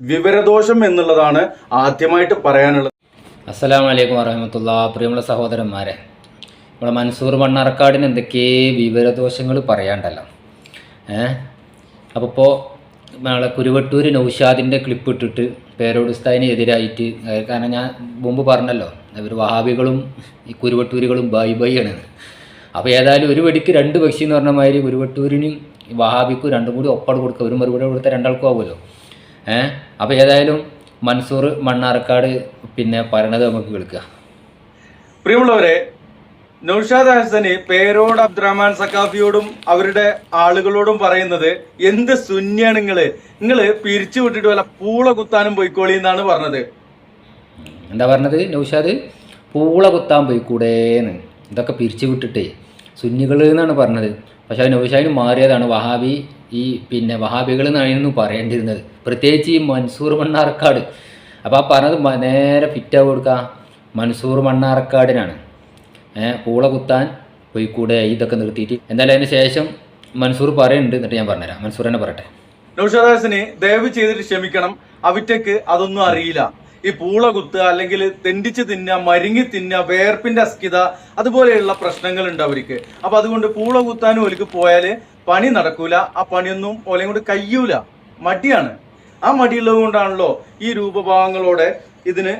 വിവരദോഷം എന്നുള്ളതാണ് ആദ്യമായിട്ട് പറയാനുള്ളത്. അസ്സലാമു വലൈക്കും വറഹമത്തുള്ള. പ്രിയമുള്ള സഹോദരന്മാരെ നമ്മുടെ മൻസൂർ മണ്ണാർക്കാടിന് എന്തൊക്കെ വിവരദോഷങ്ങൾ പറയാണ്ടല്ലോ. ഏ? അപ്പോൾ ഇപ്പോൾ നമ്മളെ കുരുവട്ടൂർ നൗഷാദിന്റെ ക്ലിപ്പ് ഇട്ടിട്ട് പേരോടുസ്താദിന് എതിരായിട്ട് കാരണം ഞാൻ മുമ്പ് പറഞ്ഞല്ലോ അവർ വഹാബികളും ഈ കുരുവട്ടൂരുകളും ബൈ ബൈ ആണ്. അപ്പോൾ ഏതായാലും ഒരു വെടിക്ക് രണ്ട് പക്ഷി എന്ന് പറഞ്ഞ മാതിരി കുരുവട്ടൂരിനും വഹാബിക്കും രണ്ടും കൂടി ഒപ്പാട് കൊടുക്കുക. ഒരു മറുപടി കൊടുത്താൽ രണ്ടാൾക്കും ആവുമല്ലോ. ഏഹ് അപ്പോൾ ഏതായാലും മൻസൂർ മണ്ണാർക്കാട് പിന്നെ പറയണത് നമുക്ക് കേൾക്കുക പ്രിയമുള്ളവരെ നൌഷാദ് ഹസന് പേരോട് അബ്ദുറഹ്മാൻ സക്കാഫിയോടും അവരുടെ ആളുകളോടും പറയുന്നത് എന്ത് ശൂന്യാണ് നിങ്ങൾ? നിങ്ങൾ പിരിച്ചു വിട്ടിട്ട് വല്ല പൂള കുത്താനും പോയിക്കോളി എന്നാണ് പറഞ്ഞത്. എന്താ പറഞ്ഞത് നൗഷാദ്? പൂള കുത്താൻ പോയിക്കൂടേന്ന് ഇതൊക്കെ പിരിച്ചു വിട്ടിട്ടേ. സുന്നികൾ എന്നാണ് പറഞ്ഞത്. പക്ഷെ അത് നൗഷാദിന് മാറിയതാണ്. വഹാബി ഈ പിന്നെ വഹാബികൾ എന്നായിരുന്നു പറയേണ്ടിയിരുന്നത്. പ്രത്യേകിച്ച് ഈ മൻസൂർ മണ്ണാർക്കാട്. അപ്പോൾ ആ പറഞ്ഞത് നേരെ ഫിറ്റാവ് കൊടുക്കുക മൻസൂർ മണ്ണാർക്കാടിനാണ്. പൂള കുത്താൻ പോയി കൂടെ ഇതൊക്കെ നിർത്തിയിട്ട്. എന്തായാലും അതിന് ശേഷം മൻസൂർ പറയുന്നുണ്ട് എന്നിട്ട് ഞാൻ പറഞ്ഞുതരാം. മൻസൂർ തന്നെ പറയട്ടെ. നൌഷാദ് ഹസന് ദയവ് ചെയ്തിട്ട് ക്ഷമിക്കണം. അവിറ്റക്ക് അതൊന്നും അറിയില്ല. ഈ പൂള കുത്തുക അല്ലെങ്കിൽ തെണ്ടിച്ച് തിന്നുക മരുങ്ങി തിന്നുക വേർപ്പിന്റെ അസ്കിത അതുപോലെയുള്ള പ്രശ്നങ്ങൾ ഉണ്ട് അവർക്ക്. അപ്പൊ അതുകൊണ്ട് പൂള കുത്താനും ഒലിക്ക് പോയാൽ പണി നടക്കൂല. ആ പണിയൊന്നും ഓലയും കൊണ്ട് കയ്യൂല മടിയാണ്. ആ മടിയുള്ളത് കൊണ്ടാണല്ലോ ഈ രൂപഭാവങ്ങളോടെ ഇതിന്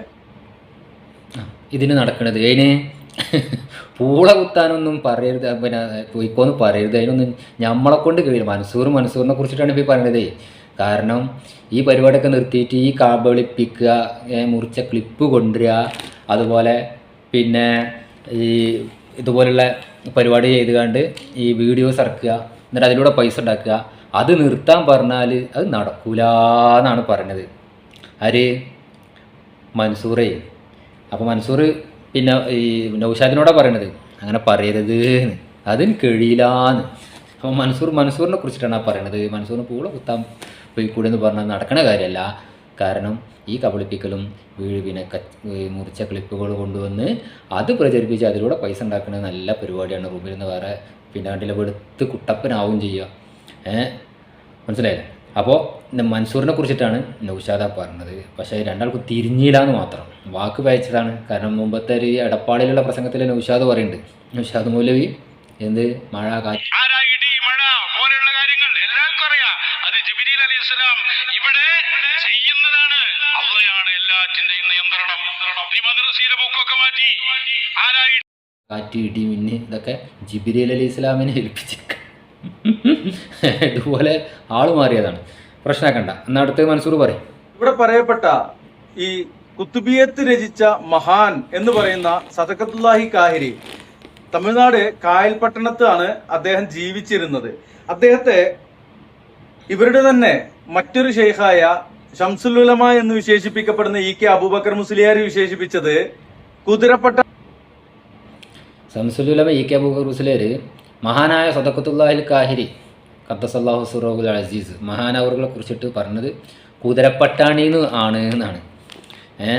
ഇതിന് നടക്കണത്. അതിന് പൂള കുത്താനൊന്നും പറയരുത്. പിന്നെ പോയിക്കോന്ന് പറയരുത്. അതിനൊന്നും നമ്മളെ കൊണ്ട് കഴിയില്ല. മനസ്സൂർ മനസ്സൂറിനെ കുറിച്ചിട്ടാണ് ഇപ്പോൾ പറയണത്. കാരണം ഈ പരിപാടിയൊക്കെ നിർത്തിയിട്ട് ഈ കാബളിപ്പിക്കുക മുറിച്ച ക്ലിപ്പ് കൊണ്ടുവരിക അതുപോലെ പിന്നെ ഈ ഇതുപോലുള്ള പരിപാടി ചെയ്ത് കണ്ട് ഈ വീഡിയോസ് ഇറക്കുക എന്നിട്ട് അതിലൂടെ പൈസ ഉണ്ടാക്കുക. അത് നിർത്താൻ പറഞ്ഞാൽ അത് നടക്കൂല എന്നാണ് പറഞ്ഞത് ആര്? മൻസൂറേ. അപ്പോൾ മൻസൂർ പിന്നെ ഈ നൗഷാദിനോടാ പറയണത് അങ്ങനെ പറയരുത് എന്ന് അതിന് കഴിയില്ലാന്ന്. അപ്പോൾ മൻസൂർ മൻസൂറിനെ കുറിച്ചിട്ടാണ് പറയണത്. മൻസൂറിന് പൂള കുത്താൻ പോയി കൂടെ എന്ന് പറഞ്ഞാൽ നടക്കണ കാര്യമല്ല കാരണം ഈ കബളിപ്പിക്കലും വീഴുവിനെ പിന്നെ മുറിച്ച ക്ലിപ്പുകൾ കൊണ്ടുവന്ന് അത് പ്രചരിപ്പിച്ച് അതിലൂടെ പൈസ ഉണ്ടാക്കുന്ന നല്ല പരിപാടിയാണ് റൂമിൽ നിന്ന് വേറെ പിന്നെ കണ്ടില്ല വെടുത്ത് കുട്ടപ്പനാവും ചെയ്യുക. ഏഹ് മനസ്സിലായില്ലേ? അപ്പോൾ മൻസൂറിനെ കുറിച്ചിട്ടാണ് നൗഷാദ പറഞ്ഞത്. പക്ഷേ രണ്ടാൾക്ക് തിരിഞ്ഞില്ല എന്ന് മാത്രം. വാക്ക് വായിച്ചതാണ്. കാരണം മുമ്പത്തെ ഒരു എടപ്പാളിലുള്ള പ്രസംഗത്തിൽ നൗഷാദ് പറയുന്നുണ്ട്. നൗഷാദ് മൗലവി എന്ത്? മഴ കാറ്റ് ആരാ ഇടി മഴ പോലെയുള്ള കാര്യങ്ങൾ എല്ലാവർക്കും അറിയാം അത് ജിബിരിൽ ഇസ്ലാം ഇവിടെ ചെയ്യുന്നതാണ് അള്ളയാണ് എല്ലാറ്റിന്റെയും നിയന്ത്രണം. ഈ മദ്രസയിലെ ബുക്കൊക്കെ മാറ്റി. ആരായി? കാറ്റ് ഇടി മിന്ന്. ഇതൊക്കെ ജിബിരി അലി ഇസ്ലാമിനെ ഏൽപ്പിച്ചേക്ക. ഇതുപോലെ ആൾ മാറിയതാണ്. പ്രശ്നമാക്കണ്ട എന്നാ അടുത്ത് മൻസൂർ പറയും. ഇവിടെ പറയപ്പെട്ട ഈ കുത്തുബിയത്ത് രചിച്ച മഹാൻ എന്ന് പറയുന്ന സദക്കത്തുല്ലാഹി കാഹിരി തമിഴ്നാട് കായൽപട്ടണത്താണ് അദ്ദേഹം ജീവിച്ചിരുന്നത്. അദ്ദേഹത്തെ ഇവരുടെ തന്നെ മറ്റൊരു ഷെയ്ഖായ ഷംസുലുലമ എന്ന് വിശേഷിപ്പിക്കപ്പെടുന്ന ഇ കെ അബൂബക്കർ മുസ്ലിയാർ വിശേഷിപ്പിച്ചത് കുതിരപ്പെട്ട ഷംസുലുലമ ഇ കെ അബൂബക്കർ മുസ്ലിയാർ മഹാനായ സദക്കത്തുല്ലാഹിൽ കാഹിരി ഖദ്ദസല്ലാഹു സുറോബുൽ അസീസ് മഹാനവറുകളെ കുറിച്ചിട്ട് പറഞ്ഞത് കുതിരപ്പട്ടാണിന്ന് ആണ് എന്നാണ്. ഏ?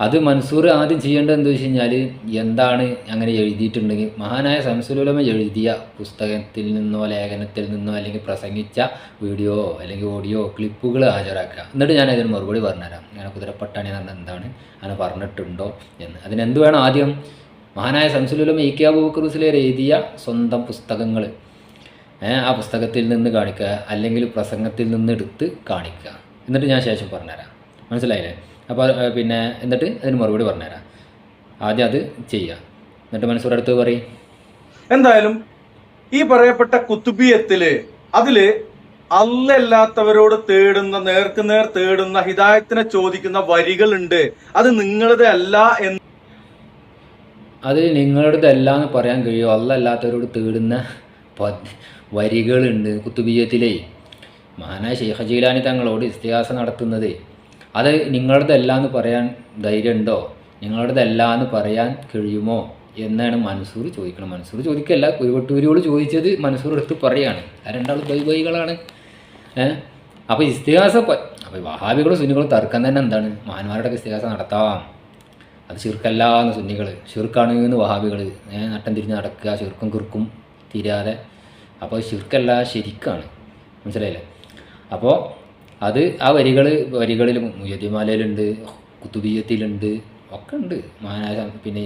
അത് മൻസൂർ ആദ്യം ചെയ്യേണ്ടത് എന്താ വെച്ച് കഴിഞ്ഞാൽ എന്താണ് അങ്ങനെ എഴുതിയിട്ടുണ്ടെങ്കിൽ മഹാനായ സംസുലുലമ എഴുതിയ പുസ്തകത്തിൽ നിന്നോ ലേഖനത്തിൽ നിന്നോ അല്ലെങ്കിൽ പ്രസംഗിച്ച വീഡിയോ അല്ലെങ്കിൽ ഓഡിയോ ക്ലിപ്പുകൾ ഹാജരാക്കുക. എന്നിട്ട് ഞാൻ അതിന് മറുപടി പറഞ്ഞുതരാം. അങ്ങനെ കുതിരപ്പട്ടാണി എന്ന് എന്താണ്? അങ്ങനെ പറഞ്ഞിട്ടുണ്ടോ എന്ന്. അതിനെന്ത് വേണം ആദ്യം? മഹാനായ സംസുലുലമ ഇ കെ അബൂബക്കറുസിലേർ എഴുതിയ സ്വന്തം പുസ്തകങ്ങൾ ആ പുസ്തകത്തിൽ നിന്ന് കാണിക്കുക അല്ലെങ്കിൽ പ്രസംഗത്തിൽ നിന്ന് എടുത്ത് കാണിക്കുക. എന്നിട്ട് ഞാൻ ശേഷം പറഞ്ഞുതരാം. മനസ്സിലായില്ലേ? അപ്പോൾ പിന്നെ എന്നിട്ട് അതിന് മറുപടി പറഞ്ഞുതരാം. ആദ്യം അത് ചെയ്യുക. എന്നിട്ട് മനസ്സൂർ അടുത്ത് പറയും. എന്തായാലും ഈ പറയപ്പെട്ട കുത്തുബിയത്തിൽ അതിൽ അല്ലല്ലാത്തവരോട് തേടുന്ന നേർക്ക് നേർ തേടുന്ന ഹിദായത്തിനെ ചോദിക്കുന്ന വരികളുണ്ട്. അത് നിങ്ങളത് അല്ല എന്ന് അത് നിങ്ങളുടേതല്ല എന്ന് പറയാൻ കഴിയുമോ അല്ലല്ലാത്തവരോട് തേടുന്ന വരികളുണ്ട് കുത്തുബിയത്തിലേ. മഹാനായ ഷെയ്ഖ് ജീലാനി തങ്ങളോട് ഇസ്തിഹാസ നടത്തുന്നത് അത് നിങ്ങളുടെതല്ല എന്ന് പറയാൻ ധൈര്യമുണ്ടോ? നിങ്ങളുടെതല്ല എന്ന് പറയാൻ കഴിയുമോ? എന്നാണ് മൻസൂർ ചോദിക്കണം മൻസൂർ ചോദിക്കല്ല കുരുവട്ടൂരിയോട് ചോദിച്ചത് മൻസൂർ എടുത്ത് പറയാണ്. ആ രണ്ടാളും ബൈ ബൈകളാണ്. ഏഹ് അപ്പോൾ ഇസ്തിഹാസ അപ്പോൾ വഹാബികളും സുന്നികളും തർക്കം തന്നെ എന്താണ്? മഹാന്മാരുടെ ഇസ്തിഹാസ നടത്താം. അത് ചുരുക്കല്ല എന്ന് സുന്നികൾ ചുരുക്കാണ് എന്ന് വഹാബികൾ നട്ടം തിരിഞ്ഞ് നടക്കുക ചുരുക്കും കുറുക്കും തീരാതെ. അപ്പോൾ ചുരുക്കല്ല ശരിക്കാണ്. മനസ്സിലായില്ലേ? അപ്പോൾ അത് ആ വരികൾ വരികളിൽ മുയതിമാലയിലുണ്ട് കുത്തുബീയത്തിലുണ്ട് ഒക്കെ ഉണ്ട് മഹാനായ പിന്നെ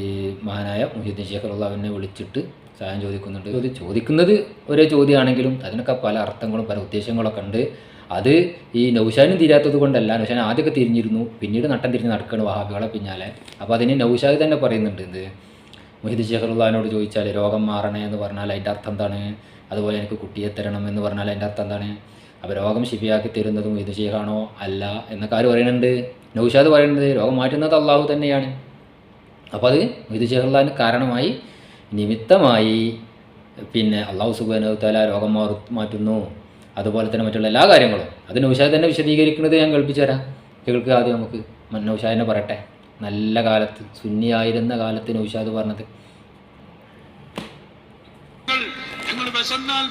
ഈ മഹാനായ മുഹിദ്ദീൻ ശേഖറുള്ള അവനെ വിളിച്ചിട്ട് സഹായം ചോദിക്കുന്നുണ്ട്. അത് ചോദിക്കുന്നത് ഒരേ ചോദ്യമാണെങ്കിലും അതിനൊക്കെ പല അർത്ഥങ്ങളും പല ഉദ്ദേശങ്ങളൊക്കെ ഉണ്ട്. അത് ഈ നൌഷാനും തീരാത്തത് കൊണ്ടല്ല. നൗഷാൻ ആദ്യമൊക്കെ തിരിഞ്ഞിരുന്നു. പിന്നീട് നട്ടം തിരിഞ്ഞ് നടക്കുകയാണ് വഹാബികളെ പിന്നാലെ. അപ്പോൾ അതിന് നൗഷാദ് തന്നെ പറയുന്നുണ്ട് എന്ത്? മുഹിദ് ഷെഹറുല്ലാനോട് ചോദിച്ചാൽ രോഗം മാറണേ എന്ന് പറഞ്ഞാൽ അതിന്റെ അർത്ഥം എന്താണ്? അതുപോലെ എനിക്ക് കുട്ടിയെ തരണം എന്ന് പറഞ്ഞാൽ അതിന്റെ അർത്ഥം എന്താണ്? അപ്പോൾ രോഗം ശിഫിയാക്കി തരുന്നതും ഇത് അല്ല എന്നൊക്കെ ആര് പറയുന്നുണ്ട്? നൗഷാദ് പറയുന്നത് രോഗം മാറ്റുന്നത് അള്ളാഹു തന്നെയാണ്. അപ്പോൾ അത് ഷെഹറുല്ലാന് കാരണമായി നിമിത്തമായി പിന്നെ അള്ളാഹു സുബാന തല രോഗം മാറു മാറ്റുന്നു. അതുപോലെ തന്നെ മറ്റുള്ള എല്ലാ കാര്യങ്ങളും. അത് നൗഷാദ് തന്നെ വിശദീകരിക്കുന്നത് ഞാൻ കേൾപ്പിച്ചു തരാം കേൾക്കുക ആദ്യം നമുക്ക്. നൗഷാദിനെ പറയട്ടെ. നല്ല കാലത്ത് സുന്നിയായിരുന്ന കാലത്ത് നൗഷാദ് പറഞ്ഞത്.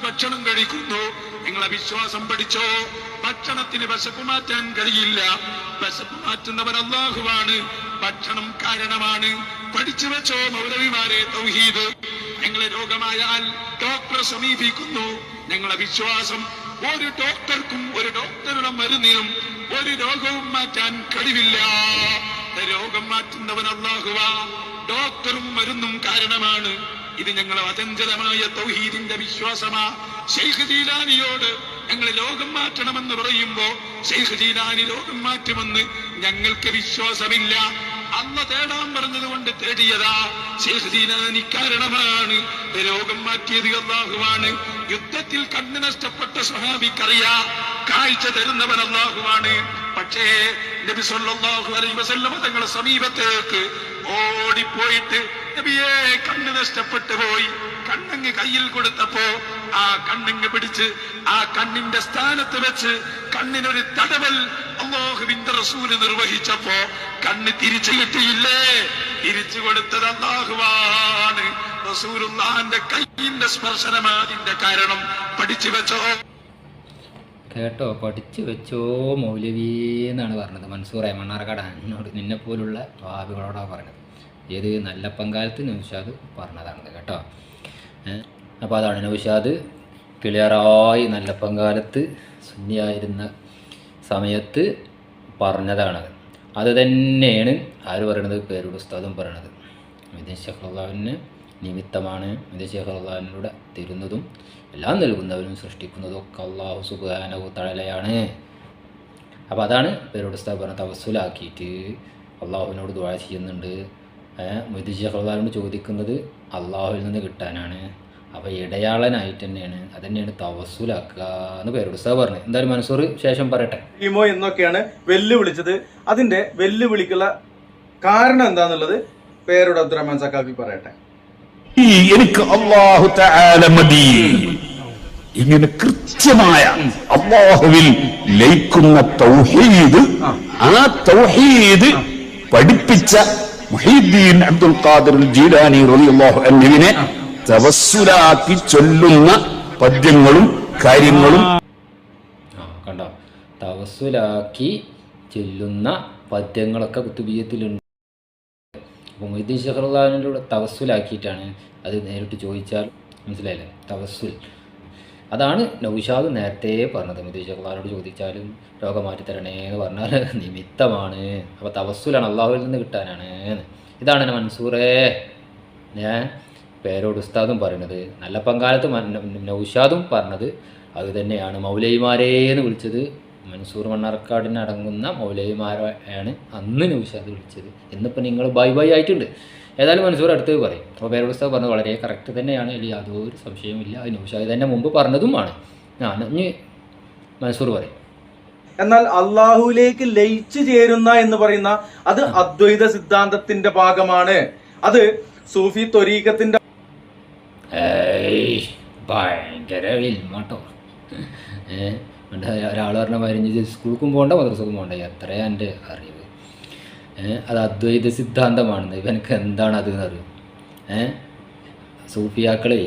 ഭക്ഷണം കഴിക്കുന്നു. നിങ്ങളെ വിശ്വാസം പഠിച്ചോ? ഭക്ഷണത്തിന് വിശപ്പ് മാറ്റാൻ കഴിയില്ല. വിശപ്പ് മാറ്റുന്നവൻ അള്ളാഹുവാണ് ഭക്ഷണം കാരണമാണ്. പഠിച്ചു വെച്ചോ മൗലവിമാരെ തൗഹീദ്. നിങ്ങളെ രോഗമായാൽ ഡോക്ടറെ സമീപിക്കുന്നു. ഞങ്ങളെ വിശ്വാസം ഒരു ഡോക്ടർക്കും ഒരു ഡോക്ടറുടെ മരുന്നിനും ഒരു രോഗവും മാറ്റാൻ കഴിവില്ല. രോഗം മാറ്റുന്നവൻ അള്ളാഹുവാ ഡോക്ടറും മരുന്നും കാരണമാണ്. ഇത് ഞങ്ങൾ അചഞ്ചലമായ തൗഹീദിന്റെ വിശ്വാസമാ. ഷെയ്ഖ് ജീലാനിയോട് ഞങ്ങൾ ലോകം മാറ്റണമെന്ന് പറയുമ്പോ ഷെയ്ഖ് ജീലാനി ലോകം മാറ്റുമെന്ന് ഞങ്ങൾക്ക് വിശ്വാസമില്ല. അന്ന് തേടാൻ പറഞ്ഞത് കൊണ്ട് തേടിയതാ. ഷെയ്ഖ് ജീലാനി കാരണമാണ്. ലോകം മാറ്റിയത് അള്ളാഹുവാണ്. യുദ്ധത്തിൽ കണ്ണു നഷ്ടപ്പെട്ട സ്വഹാബിക്കറിയാ. കാഴ്ച തരുന്നവൻ അള്ളാഹുവാണ്. പക്ഷേ നബി സല്ലല്ലാഹു അലൈഹി തങ്ങളുടെ സമീപത്തേക്ക് ഓടിപ്പോയിട്ട് നബിയെ കണ്ണ് നഷ്ടപ്പെട്ടു പോയി. കണ്ണങ്ങ് കയ്യിൽ കൊടുത്തപ്പോ ആ കണ്ണങ്ങ് പിടിച്ച് ആ കണ്ണിന്റെ സ്ഥാനത്ത് വെച്ച് കണ്ണിനൊരു തടവൽ റസൂൽ നിർവഹിച്ചപ്പോ കണ്ണ് തിരിച്ചു കിട്ടിയില്ലേ? തിരിച്ചു കൊടുത്തത് അള്ളാഹുവാണ്. റസൂലുള്ളാന്റെ കയ്യിന്റെ സ്പർശനമാതിന്റെ കാരണം പഠിച്ചു വെച്ചോ. കേട്ടോ പഠിച്ചു വെച്ചോ മൗലവി എന്നാണ് പറഞ്ഞത്. മൻസൂറെ മണ്ണാർക്കാട് എന്നോട് നിന്നെ പോലുള്ള വാബികളോടാണ് പറഞ്ഞത്. ഏത് നല്ല പങ്കാലത്ത് നൗഷാദ് പറഞ്ഞതാണത് കേട്ടോ. അപ്പോൾ അതാണ് നൗഷാദ് ക്ലിയറായി നല്ല പങ്കാലത്ത് സുന്നിയായിരുന്ന സമയത്ത് പറഞ്ഞതാണത് അത് തന്നെയാണ് ആര് പറയണത്? പേരുടെ ഉസ്താദും പറയണത്. മിഥിൻ ഷെഹ്ലാവിന് നിമിത്തമാണ് മിഥിൻ തരുന്നതും എല്ലാം നൽകുന്നവരും സൃഷ്ടിക്കുന്നതും ഒക്കെ അള്ളാഹു സുബാനവു തഴലയാണ് അപ്പോൾ അതാണ് പേരുടെ ഉസ്താദ് പറഞ്ഞ തവസ്സുലാക്കിയിട്ട് അള്ളാഹുവിനോട് ദ്വാഴ ചെയ്യുന്നുണ്ട്. ഷെഹ്റുല്ലാവിനോട് ചോദിക്കുന്നത് അള്ളാഹുവിൽ നിന്ന് കിട്ടാനാണ്. അപ്പോൾ ഇടയാളനായിട്ട് തന്നെയാണ്. അത് തന്നെയാണ് തവസൂലാക്കുക എന്ന് പേരോട് സാർ പറഞ്ഞത് എന്തായാലും മനസ്സൂർ ശേഷം പറയട്ടെ. ഇമോ എന്നൊക്കെയാണ് വെല്ലുവിളിച്ചത്. അതിന്റെ വെല്ലുവിളിക്കുള്ള കാരണം എന്താന്നുള്ളത് പേരോട് അബ്ദുറഹ്മാൻ സക്കാഫി പറയട്ടെ. എനിക്ക് അള്ളാഹു തആല മതി. ഇങ്ങനെ കൃത്യമായ അള്ളാഹുവിൽ ലയിക്കുന്ന തൗഹീദ് ആ തൗഹീദ് പഠിപ്പിച്ച മുഹീദ്ദീൻ അബ്ദുൽ ഖാദിർ ജീലാനി റളിയല്ലാഹു അൻഹുവിനെ തവസ്സുലാക്കി ചൊല്ലുന്ന പദ്യങ്ങളും കാര്യങ്ങളും കണ്ടോ? തവസ്സുലാക്കി ചൊല്ലുന്ന പദ്യങ്ങളൊക്കെ കുത്തുബീയത്തിലുണ്ട് അപ്പോൾ മൊയ്തീൻ ഷെഹറുല്ലാവിനോട് തവസ്സുലാക്കിയിട്ടാണ് അത് നേരിട്ട് ചോദിച്ചാൽ മനസ്സിലായില്ലേ? തവസ്സുൽ. അതാണ് നൗഷാദ് നേരത്തെ പറഞ്ഞത്. ഷെഹറുല്ലാനോട് ചോദിച്ചാലും രോഗം മാറ്റിത്തരണേ എന്ന് പറഞ്ഞാൽ നിമിത്തമാണ്. അപ്പോൾ തവസ്സുലാണ് അള്ളാഹുവിൽ നിന്ന് കിട്ടാനാണ് ഇതാണ് എന്റെ മൻസൂറേ. ഞാൻ പേരോട് ഉസ്താദും പറയുന്നത്. നല്ല പങ്കാലത്ത് നൗഷാദും പറഞ്ഞത് അത് തന്നെയാണ്. മൗലൈമാരേ എന്ന് വിളിച്ചത്. മൻസൂർ മണ്ണാർക്കാടിനടങ്ങുന്ന മൗലൈമാരാണ് അന്ന് നൗഷാദ് വിളിച്ചത്. ഇന്നിപ്പോൾ നിങ്ങൾ ബൈ ബൈ ആയിട്ടുണ്ട്. ഏതായാലും മൻസൂർ അടുത്ത് പറയും. അപ്പോൾ പേരോട് ഉസ്താദ് പറഞ്ഞത് വളരെ കറക്റ്റ് തന്നെയാണ്. അല്ലെങ്കിൽ യാതൊരു സംശയവുമില്ല. അത് നൗഷാദ് തന്നെ മുമ്പ് പറഞ്ഞതുമാണ്. ഞാൻ ഇനി മൻസൂർ പറയും. എന്നാൽ അള്ളാഹുലേക്ക് ലയിച്ചു ചേരുന്ന എന്ന് പറയുന്ന അത് അദ്വൈത സിദ്ധാന്തത്തിന്റെ ഭാഗമാണ്. അത് സൂഫി ത്വരീകത്തിന്റെ ഭയങ്കര വിൽമാട്ടോ ഏഹ് ഒരാൾ പറഞ്ഞ മാതിരി സ്കൂൾക്കും പോകണ്ട മദ്രസക്കും പോകണ്ട. എത്രയാ എന്റെ അറിവ്. അത് അദ്വൈത സിദ്ധാന്തമാണെന്ന്. ഇവനക്ക് എന്താണ് അത് എന്നറിയും ഏഹ് സൂഫിയാക്കളെ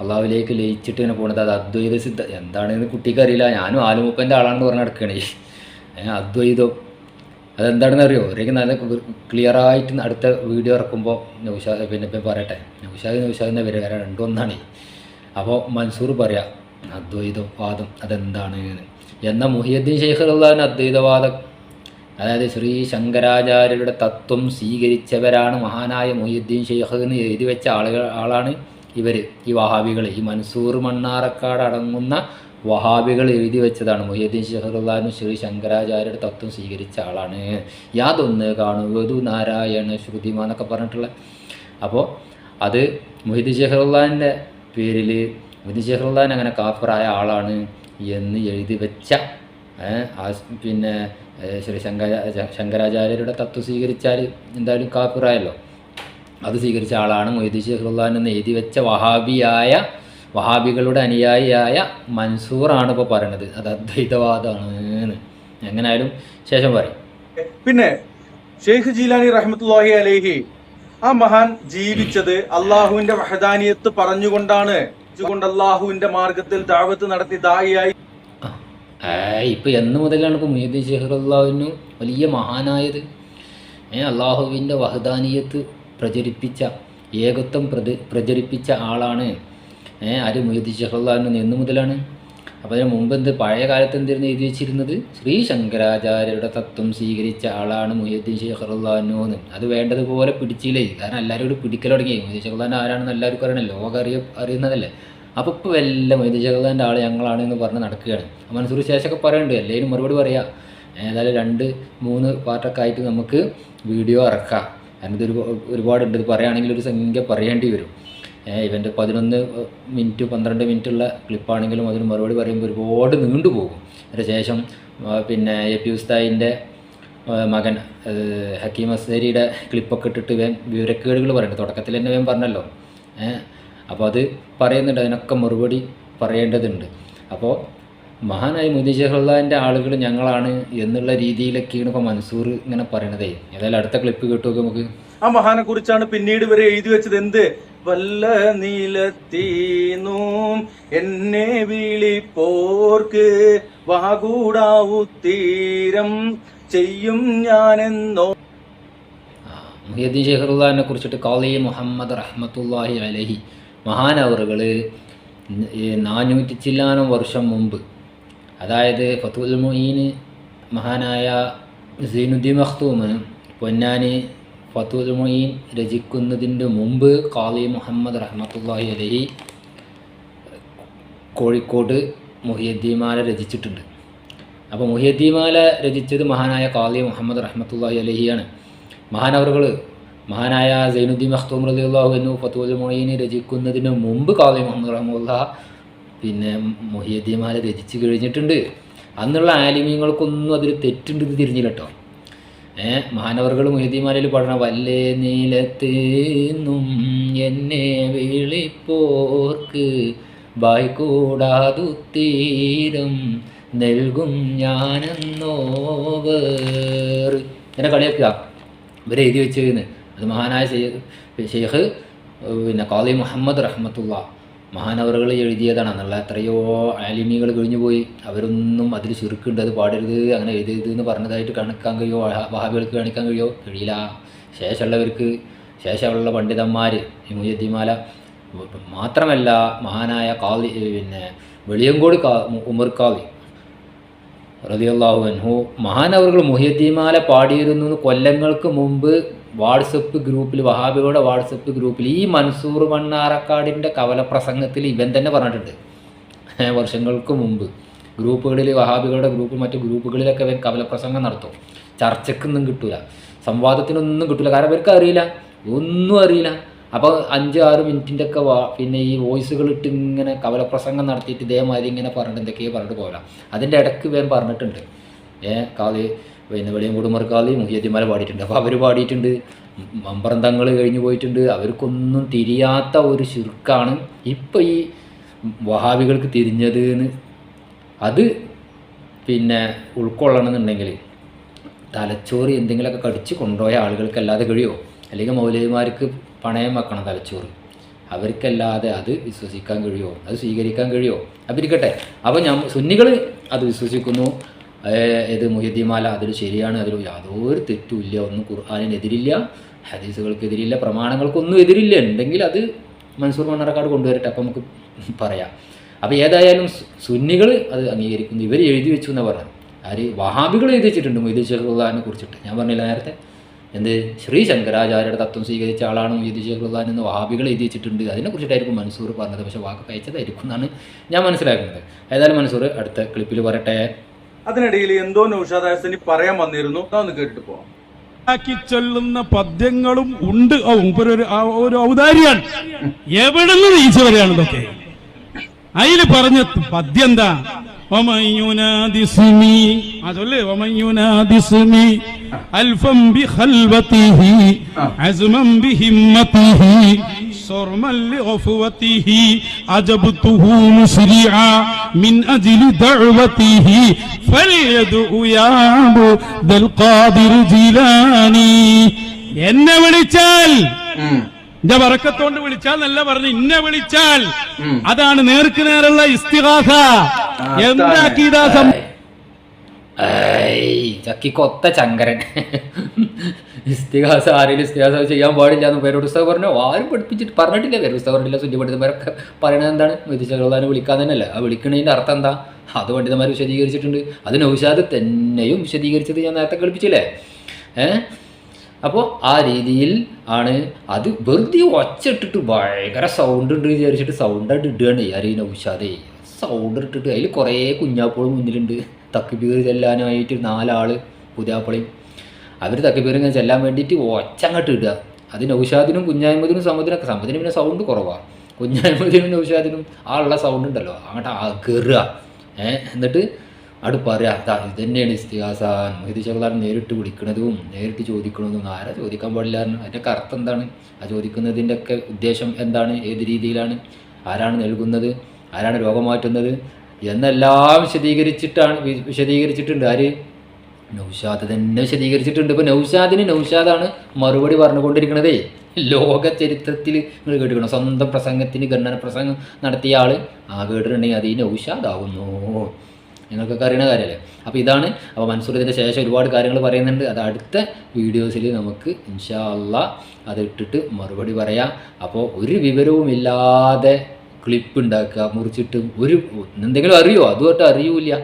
അള്ളാഹുലേക്ക് ലയിച്ചിട്ട് ഇങ്ങനെ പോണത് അത് അദ്വൈത സിദ്ധ എന്താണെന്ന് കുട്ടിക്ക് അറിയില്ല. ഞാനും ആലുമൂപ്പന്റെ ആളാണെന്ന് പറഞ്ഞ് നടക്കണേ ഏഹ് അദ്വൈതം. അതെന്താണെന്ന് അറിയോ? ഒരേക്ക് നല്ല ക്ലിയറായിട്ട് അടുത്ത വീഡിയോ ഇറക്കുമ്പോൾ നൗഷാദ് പിന്നെ ഇപ്പം പറയട്ടെ. നൗഷാദ് നൗഷാദിന്റെ പേര് വരെ രണ്ടൊന്നാണ്. അപ്പോൾ മൻസൂർ പറയാം അദ്വൈതവാദം അതെന്താണ് എന്ന്. മുഹിയദ്ദീൻ ഷെയ്ഖ് അദ്വൈതവാദം അതായത് ശ്രീ ശങ്കരാചാര്യരുടെ തത്വം സ്വീകരിച്ചവരാണ് മഹാനായ മൊയ്യുദ്ദീൻ ഷെയ്ഖ് എന്ന് എഴുതി വെച്ച ആളുകൾ ആളാണ് ഇവർ ഈ വഹാബികൾ ഈ മൻസൂർ മണ്ണാറക്കാട് അടങ്ങുന്ന വഹാബികൾ എഴുതി വെച്ചതാണ്. മുഹിയുദ്ദീൻ ഷെഹറുല്ലാനും ശ്രീ ശങ്കരാചാര്യരുടെ തത്വം സ്വീകരിച്ച ആളാണ്. യാതൊന്ന് കാണുവതു നാരായണ ശ്രുതിമ എന്നൊക്കെ പറഞ്ഞിട്ടുള്ള. അപ്പോൾ അത് മുഹിദ്ദീൻ ഷെഹറുല്ലാന്റെ പേരിൽ മുഹിദ്ദീൻ ഷെഹറുല്ലാൻ അങ്ങനെ കാഫറായ ആളാണ് എന്ന് എഴുതി വെച്ച പിന്നെ ശ്രീ ശങ്കര ശങ്കരാചാര്യരുടെ തത്വം സ്വീകരിച്ചാൽ എന്തായാലും കാഫിറായല്ലോ. അത് സ്വീകരിച്ച ആളാണ് മൊയ്തീൻ ഷെഹ്റുല്ലാൻ എന്ന് എഴുതി വെച്ച വഹാബിയായ വഹാബികളുടെ അനുയായിയായ മൻസൂറാണ് ഇപ്പോൾ പറയണത്. അത് അദ്വൈതവാദമാണ് എങ്ങനെയായാലും ശേഷം പറയും. പിന്നെ ഷെയ്ഖ് ജീലാനി റഹ്മത്തുല്ലാഹി അലേഹി ആ മഹാൻ ജീവിച്ചത് അള്ളാഹുവിന്റെ വഹദാനിയത്ത് പറഞ്ഞുകൊണ്ടാണ്. കൊണ്ട് അള്ളാഹുവിന്റെ മാർഗത്തിൽ ദാവത്ത് നടത്തി ദായിയായി ഇപ്പം എന്ന് മുതലാണ് ഇപ്പോൾ മുഹീദ്ദീൻ ഷെഹ്റുല്ലാവിനു വലിയ മഹാനായത്. ഏ അള്ളാഹുവിന്റെ വഹദാനിയത്ത് പ്രചരിപ്പിച്ച ഏകത്വം പ്രചരിപ്പിച്ച ആളാണ് ഏ ആര് മുഹീദ്ദീൻ ഷെഹ്റുല്ലാവിന് എന്ന് മുതലാണ്. അപ്പോൾ അതിന് മുമ്പ് എന്ത് പഴയ കാലത്ത് എന്തായിരുന്നു എഴുതി വെച്ചിരുന്നത്? ശ്രീ ശങ്കരാചാര്യരുടെ തത്വം സ്വീകരിച്ച ആളാണ് മുഹീദ്ദീൻ ഷെഹ്റുല്ലാനു എന്ന്. അത് വേണ്ടതുപോലെ പിടിച്ചില്ലേ? കാരണം എല്ലാവരും കൂടി പിടിക്കൽ തുടങ്ങി. മുഹീദ്ദീൻ ആരാണെന്ന് എല്ലാവർക്കും അറിയണം ലോകം അറിയ അറിയുന്നതല്ലേ? അപ്പോൾ ഇപ്പോൾ എല്ലാം ഷെഹ്റുല്ലാന്റെ ആൾ ഞങ്ങളാണ് എന്ന് പറഞ്ഞ് നടക്കുകയാണ്. മനസൂർ ശേഷമൊക്കെ പറയുന്നുണ്ട് എല്ലാവരും മറുപടി പറയാം. ഏതായാലും രണ്ട് മൂന്ന് പാർട്ടൊക്കെ ആയിട്ട് നമുക്ക് വീഡിയോ ഇറക്കാം. കാരണം ഇത് ഒരു ഒരുപാടുണ്ട്. ഇത് പറയുകയാണെങ്കിൽ ഒരു സംഖ്യ പറയേണ്ടി വരും. ഇവന്റെ പതിനൊന്ന് മിനിറ്റ് പന്ത്രണ്ട് മിനിറ്റുള്ള ക്ലിപ്പാണെങ്കിലും അതിന് മറുപടി പറയുമ്പോൾ ഒരുപാട് നീണ്ടുപോകും അതിന് ശേഷം പിന്നെ എ പി ഉസ്താദിന്റെ മകൻ ഹക്കീം അസേരിയുടെ ക്ലിപ്പൊക്കെ ഇട്ടിട്ട് ഇവൻ വിവരക്കേടുകൾ പറയുന്നുണ്ട് തുടക്കത്തിൽ തന്നെ വേം പറഞ്ഞല്ലോ. അപ്പോൾ അത് പറയുന്നുണ്ട് അതിനൊക്കെ മറുപടി പറയേണ്ടതുണ്ട്. അപ്പോൾ മഹാനായ മുദി ഷെഹുല്ലാന്റെ ആളുകൾ ഞങ്ങളാണ് എന്നുള്ള രീതിയിലൊക്കെയാണ് ഇപ്പോൾ മൻസൂർ ഇങ്ങനെ പറയണതേ. ഏതായാലും അടുത്ത ക്ലിപ്പ് കേട്ടു നമുക്ക്. ആ മഹാനെ കുറിച്ചാണ് പിന്നീട് വരെ എഴുതി വെച്ചത് എന്ത്? വല്ല നീലത്തീന്നും എന്നെ വിളിപ്പോർക്ക് വാകൂടാവു തീരം ചെയ്യും ഞാനെന്നോ മുഹിയദ്ദീൻ ഷെഹറുല്ലാനെ കുറിച്ചിട്ട് കാളി മുഹമ്മദ് റഹ്മത്തുല്ലാഹി അലഹി മഹാനവറുകൾ നാനൂറ്റി ചില്ലാനം വർഷം മുമ്പ്. അതായത് ഫത്തുൽ മൊയ്യീൻ മഹാനായ സീനുദ്ദീൻ മഖ്തൂമ് പൊന്നാനി ഫത്തുൽ മൊയ്യീൻ രചിക്കുന്നതിന്റെ മുമ്പ് കാളി മുഹമ്മദ് റഹ്മത്തുല്ലാഹി അലഹി കോഴിക്കോട് മുഹിയദ്ദീമാല രചിച്ചിട്ടുണ്ട്. അപ്പോൾ മുഹിയദ്ദീമാല രചിച്ചത് മഹാനായ കാളി മുഹമ്മദ് റഹ്മത്തുല്ലാഹി അലഹിയാണ്. മഹാനവറുകൾ മഹാനായ സൈനുദ്ദീൻ മഖ്തൂം റളിയല്ലാഹു എന്നു ഫത്തുൽ മൊയ്ന് രചിക്കുന്നതിന് മുമ്പ് കാളി മുഹമ്മദ് റഹമുല്ല പിന്നെ മൊഹിയദ്ദീമാല രചിച്ച് കഴിഞ്ഞിട്ടുണ്ട്. അന്നുള്ള ആലിമീങ്ങൾക്കൊന്നും അതിൽ തെറ്റുണ്ടെന്ന് തിരിഞ്ഞില്ല കേട്ടോ. ഏ മഹാനവറുകൾ മുഹിയദ്ദീമാലയിൽ പാടണം വല്ലേ നീലത്തേന്നും എന്നെ വിളിപ്പോർക്ക് ബായിക്കൂടാതു തീരം നൽകും ഞാനെന്നോവർ. എന്നെ കളിയാക്കുക. ഇവരെ എഴുതി വെച്ചിരുന്നു അത് മഹാനായ ഷെയ്ഖ് പിന്നെ കാളി മുഹമ്മദ് റഹ്മത്തുള്ള മഹാനവറുകൾ എഴുതിയതാണ്. എന്നുള്ള എത്രയോ ആലിമികൾ കഴിഞ്ഞു പോയി. അവരൊന്നും അതിൽ ചുരുക്കുണ്ട് അത് പാടരുത് അങ്ങനെ എഴുതരുത് എന്ന് പറഞ്ഞതായിട്ട് കാണിക്കാൻ കഴിയുമോ വഹാ- വഹാബികൾക്ക് കാണിക്കാൻ കഴിയുമോ കഴിയില്ല. ശേഷമുള്ളവർക്ക് ശേഷമുള്ള പണ്ഡിതന്മാർ ഈ മുയ്യദ്ദിമാല മാത്രമല്ല മഹാനായ കാളി പിന്നെ വെളിയങ്കോട് കാ ഉമർ കാളി റളിയല്ലാഹു അൻഹു മഹാനവറുകൾ മുഹിയദ്ദീമാല പാടിയിരുന്നു കൊല്ലങ്ങൾക്ക് മുമ്പ് വാട്സപ്പ് ഗ്രൂപ്പിൽ വഹാബികളുടെ വാട്സപ്പ് ഗ്രൂപ്പിൽ ഈ മൻസൂർ മണ്ണാറക്കാടിന്റെ കവലപ്രസംഗത്തിൽ ഇവൻ തന്നെ പറഞ്ഞിട്ടുണ്ട്. വർഷങ്ങൾക്ക് മുമ്പ് ഗ്രൂപ്പുകളിൽ വഹാബികളുടെ ഗ്രൂപ്പ് മറ്റു ഗ്രൂപ്പുകളിലൊക്കെ ഇവൻ കവലപ്രസംഗം നടത്തും. ചർച്ചയ്ക്കൊന്നും കിട്ടൂല. സംവാദത്തിനൊന്നും കിട്ടില്ല കാരണം അവർക്ക് അറിയില്ല. ഒന്നും അറിയില്ല. അപ്പോൾ അഞ്ച് ആറ് മിനിറ്റിന്റെ ഒക്കെ വാ പിന്നെ ഈ വോയിസുകൾ ഇട്ട് ഇങ്ങനെ കവലപ്രസംഗം നടത്തിയിട്ട് ഇതേമാതിരി ഇങ്ങനെ പറഞ്ഞിട്ട് എന്തൊക്കെയോ പറഞ്ഞിട്ട് പോകല അതിന്റെ ഇടയ്ക്ക് വേം പറഞ്ഞിട്ടുണ്ട്. ഏ കാളി ഇന്ന് വെളിയും കുടുംബർ കാളി മുഹിയത്തിമാല പാടിയിട്ടുണ്ട്. അപ്പോൾ അവർ പാടിയിട്ടുണ്ട്. മമ്പറന്തങ്ങൾ കഴിഞ്ഞു പോയിട്ടുണ്ട്. അവർക്കൊന്നും തിരിയാത്ത ഒരു ശിർക്കാണ് ഇപ്പം ഈ വഹാബികൾക്ക് തിരിഞ്ഞത് എന്ന് അത് പിന്നെ ഉൾക്കൊള്ളണമെന്നുണ്ടെങ്കിൽ തലച്ചോറ് എന്തെങ്കിലുമൊക്കെ കടിച്ച് കൊണ്ടുപോയ ആളുകൾക്ക് അല്ലാതെ കഴിയുമോ അല്ലെങ്കിൽ മൗലവിമാർക്ക് പണയം വെക്കണം തലച്ചോറ്. അവർക്കല്ലാതെ അത് വിശ്വസിക്കാൻ കഴിയുമോ അത് സ്വീകരിക്കാൻ കഴിയുമോ അപ്പം ഇരിക്കട്ടെ. അപ്പോൾ ഞാൻ സുന്നികൾ അത് വിശ്വസിക്കുന്നു. ഇത് മുഹിദ്ദീമാല അതിൽ ശരിയാണ് അതിൽ യാതൊരു തെറ്റുമില്ല ഒന്നും ഖുർആാനിനെതിരില്ല ഹദീസുകൾക്കെതിരില്ല പ്രമാണങ്ങൾക്കൊന്നും എതിരില്ല ഉണ്ടെങ്കിൽ അത് മൻസൂർ മണ്ണറക്കാട് കൊണ്ടുവരട്ടെ അപ്പം നമുക്ക് പറയാം. അപ്പോൾ ഏതായാലും സുന്നികൾ അത് അംഗീകരിക്കുന്നു ഇവർ എഴുതി വെച്ചു എന്നാണ് പറഞ്ഞത്. ആര്? വഹാബികൾ എഴുതി വെച്ചിട്ടുണ്ട് മൊയ്തു ഷെഹ്റുല്ലാനെ കുറിച്ചിട്ട്. ഞാൻ പറഞ്ഞില്ല നേരത്തെ? എന്ത്? ശ്രീ ശങ്കരാചാര്യയുടെ തത്വം സ്വീകരിച്ച ആളാണ് മൊയ്തു ഷെഹ്റുല്ലാൻ എന്ന് വഹാബികൾ എഴുതി വെച്ചിട്ടുണ്ട്. അതിനെക്കുറിച്ചിട്ടായിരിക്കും മൻസൂർ പറഞ്ഞത്. പക്ഷേ വാക്ക് കഴിച്ചതായിരിക്കും എന്നാണ് ഞാൻ മനസ്സിലാക്കുന്നത്. ഏതായാലും മൻസൂർ അടുത്ത ക്ലിപ്പിൽ പറയട്ടെ അതിനിടയിൽ എന്തോ നൗഷാദ് ഹസനി പറയാൻ വന്നിരുന്നു. അതൊന്ന് കേട്ടിട്ട് പോവാം. ചൊല്ലുന്ന പദ്യങ്ങളും ഉണ്ട്. ഒരു ഒരു ഔദാര്യാണ് എവിടെ നിന്ന് ഈശ്വരയാണ് ഇതൊക്കെ? അതിൽ പറഞ്ഞ പദ്യം എന്താ? വമയുനാദിസ്മി. ആ ചൊല്ല് വമയുനാദിസ്മി. അൽഫം ബിഖൽവതിഹി അസ്മം ബിഹിമ്മതിഹി صرما لغفوته عجبته مسرعا من أجل دعوته فليدعو يا عبد القادر جيلاني എന്നെ വിളിച്ചാൽ എന്റെ വറക്കത്തോണ്ട് വിളിച്ചാൽ എന്നല്ല പറഞ്ഞു ഇന്നെ വിളിച്ചാൽ അതാണ് നേർക്ക് നേരുള്ള ഇസ്തിഹാസ എന്താക്കിയതാ സം- ഏയ് ചക്കിക്കൊത്ത ചങ്കരൻ. ഇസ്തിഹാസ ആരെങ്കിലും ഇസ്തിഹാസ ചെയ്യാൻ പാടില്ല എന്ന് പേരോട് ഉസ്താവ് പറഞ്ഞു. ആരും പഠിപ്പിച്ചിട്ട് പറഞ്ഞിട്ടില്ല. പേര് ഉസ്താവ് പറഞ്ഞില്ല സുന്നി പണ്ഡിതന്മാരൊക്കെ പറയണത് എന്താണ്? വിധിച്ചകളാനെ വിളിക്കാൻ തന്നെയല്ല? ആ വിളിക്കണതിന്റെ അർത്ഥം എന്താ? അത് പണ്ഡിതന്മാർ വിശദീകരിച്ചിട്ടുണ്ട്. അത് നൗഷാദ് തന്നെയും വിശദീകരിച്ചത് ഞാൻ നേരത്തെ കളിപ്പിച്ചില്ലേ ഏഹ് അപ്പോൾ ആ രീതിയിൽ ആണ് അത് വെറുതെ ഒച്ച ഇട്ടിട്ട് ഭയങ്കര സൗണ്ട് ഉണ്ട് വിചാരിച്ചിട്ട് സൗണ്ടായിട്ട് ഇടുകയാണ് ആര് ഈ നൗഷാദേ. സൗണ്ട് ഇട്ടിട്ട് അതിൽ കുറേ കുഞ്ഞാപ്പോളും മുന്നിലുണ്ട്. തക്കിബീർ ചെല്ലാനായിട്ട് നാലാൾ പുതിയാപ്പളയും. അവർ തക്കിബീർ ഇങ്ങനെ ചെല്ലാൻ വേണ്ടിയിട്ട് ഒച്ചങ്ങട്ട് ഇടുക. അത് നൗഷാദിനും കുഞ്ഞായ്മതിനും സമുദ്രനൊക്കെ സമുദ്രം പിന്നെ സൗണ്ട് കുറവാണ് കുഞ്ഞായ്മതിനും നൗഷാദിനും ആ ഉള്ള സൗണ്ട് ഉണ്ടല്ലോ. അങ്ങോട്ട് ആ കയറുക ഏഹ് എന്നിട്ട് അവിടെ പറയാ ഇത് തന്നെയാണ് ഇസ്തിഹാസാൻ. മൊഹിദ് ഷഹ്ലാൻ നേരിട്ട് വിളിക്കണതും നേരിട്ട് ചോദിക്കണതും. ആരാ ചോദിക്കാൻ പാടില്ലായിരുന്നു അതിന്റെയൊക്കെ അർത്ഥം എന്താണ്? ആ ചോദിക്കുന്നതിന്റെ ഒക്കെ ഉദ്ദേശം എന്താണ്? ഏത് രീതിയിലാണ്? ആരാണ് നൽകുന്നത്? ആരാണ് രോഗം മാറ്റുന്നത്? എന്നെല്ലാം വിശദീകരിച്ചിട്ടാണ് വിശദീകരിച്ചിട്ടുണ്ട്. ആര്? നൗഷാദ് തന്നെ വിശദീകരിച്ചിട്ടുണ്ട്. ഇപ്പോൾ നൗഷാദിന് നൗഷാദാണ് മറുപടി പറഞ്ഞുകൊണ്ടിരിക്കണതേ. ലോക ചരിത്രത്തിൽ നിങ്ങൾ കേട്ടിരിക്കണം? സ്വന്തം പ്രസംഗത്തിന് ഖണ്ഡന പ്രസംഗം നടത്തിയ ആൾ ആ കേട്ടിട്ടുണ്ടെങ്കിൽ അത് ഈ നൗഷാദാകുന്നു നിങ്ങൾക്കൊക്കെ അറിയുന്ന കാര്യമല്ലേ അപ്പോൾ ഇതാണ് അപ്പോൾ മൻസൂർ ശേഷം ഒരുപാട് കാര്യങ്ങൾ പറയുന്നുണ്ട്. അത് അടുത്ത വീഡിയോസിൽ നമുക്ക് ഇൻഷാല്ല അത് ഇട്ടിട്ട് മറുപടി പറയാം. അപ്പോൾ ഒരു വിവരവും ഇല്ലാതെ ക്ലിപ്പ് ഉണ്ടാക്കുക മുറിച്ചിട്ട് ഒരു എന്തെങ്കിലും അറിയോ? അതുമായിട്ട് അറിയൂല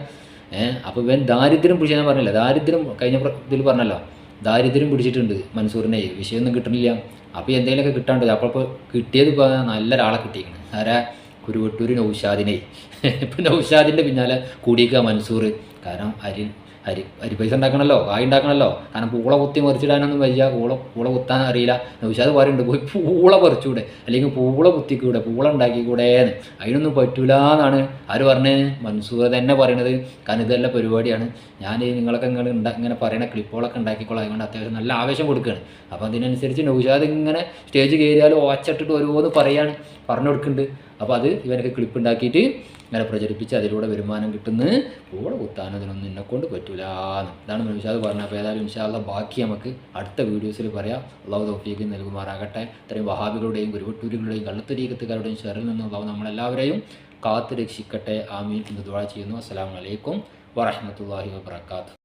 ഏഹ് അപ്പോൾ ഇവൻ ദാരിദ്ര്യം പിടിച്ച ഞാൻ പറഞ്ഞില്ല ദാരിദ്ര്യം കഴിഞ്ഞ ഇതിൽ പറഞ്ഞല്ലോ ദാരിദ്ര്യം പിടിച്ചിട്ടുണ്ട് മൻസൂറിനെ വിഷയമൊന്നും കിട്ടണില്ല. അപ്പോൾ എന്തെങ്കിലുമൊക്കെ കിട്ടാണ്ട് അപ്പോൾ കിട്ടിയത് നല്ല ഒരാളെ കിട്ടിയിരിക്കണം. ആരാ കുരുവട്ടൂർ നൗഷാദിനെ. ഇപ്പം നൗഷാദിന്റെ പിന്നാലെ കൂടിക്കുക മൻസൂർ കാരണം അരി അരി അരി പൈസ ഉണ്ടാക്കണമല്ലോ കായ് ഉണ്ടാക്കണമല്ലോ കാരണം പൂള കുത്തി മറിച്ചിടാനൊന്നും വയ്യ പൂള പൂള കുത്താൻ അറിയില്ല. നൗഷാദ് പറയുന്നുണ്ട് പോയി പൂള പറിച്ചൂടെ അല്ലെങ്കിൽ പൂള കുത്തിക്കൂടെ പൂള ഉണ്ടാക്കിക്കൂടെ എന്ന് അതിനൊന്നും പറ്റൂല എന്നാണ് ആര് പറഞ്ഞ്? മൻസൂർ തന്നെ പറയണത്. കാരണം ഇതെല്ലാം പരിപാടിയാണ്. ഞാൻ നിങ്ങളൊക്കെ ഇങ്ങനെ ഉണ്ടാ ഇങ്ങനെ പറയണ ക്ലിപ്പുകളൊക്കെ ഉണ്ടാക്കിക്കോളാം. അതുകൊണ്ട് അത്യാവശ്യം നല്ല ആവേശം കൊടുക്കുകയാണ് അപ്പോൾ അതിനനുസരിച്ച് നൗഷാദ് ഇങ്ങനെ സ്റ്റേജ് കയറിയാലും ഓച്ചിട്ടിട്ട് ഓരോന്ന് പറയാണ് പറഞ്ഞു കൊടുക്കുന്നുണ്ട്. അപ്പോൾ അത് ഇവനൊക്കെ ക്ലിപ്പ് ഉണ്ടാക്കിയിട്ട് ഇങ്ങനെ പ്രചരിപ്പിച്ച് അതിലൂടെ വരുമാനം കിട്ടുന്നു. കൂടെ കുത്താൻ അതിനൊന്നും എന്നെ കൊണ്ട് പറ്റൂല ഇതാണ് നൗഷാദ് പറഞ്ഞത്. അപ്പോൾ ഏതായാലും ഇൻഷാല്ല ബാക്കി നമുക്ക് അടുത്ത വീഡിയോസിൽ പറയാം. അള്ളാഹു തൗഫീഖ് നൽകുമാറാകട്ടെ. ഇത്രയും വഹാബികളുടെയും ഗുരുവട്ടൂരുകളുടെയും കള്ളത്തരീകത്തുകാരുടെയും ഷെറിൽ നിന്ന് നമ്മളെല്ലാവരെയും കാത്തു രക്ഷിക്കട്ടെ ആമീൻ എന്ന് ദുവാ ചെയ്യുന്നു. അസ്സലാമു അലൈക്കും വറഹ്മത്തുള്ളാഹി വബറകാതുഹു.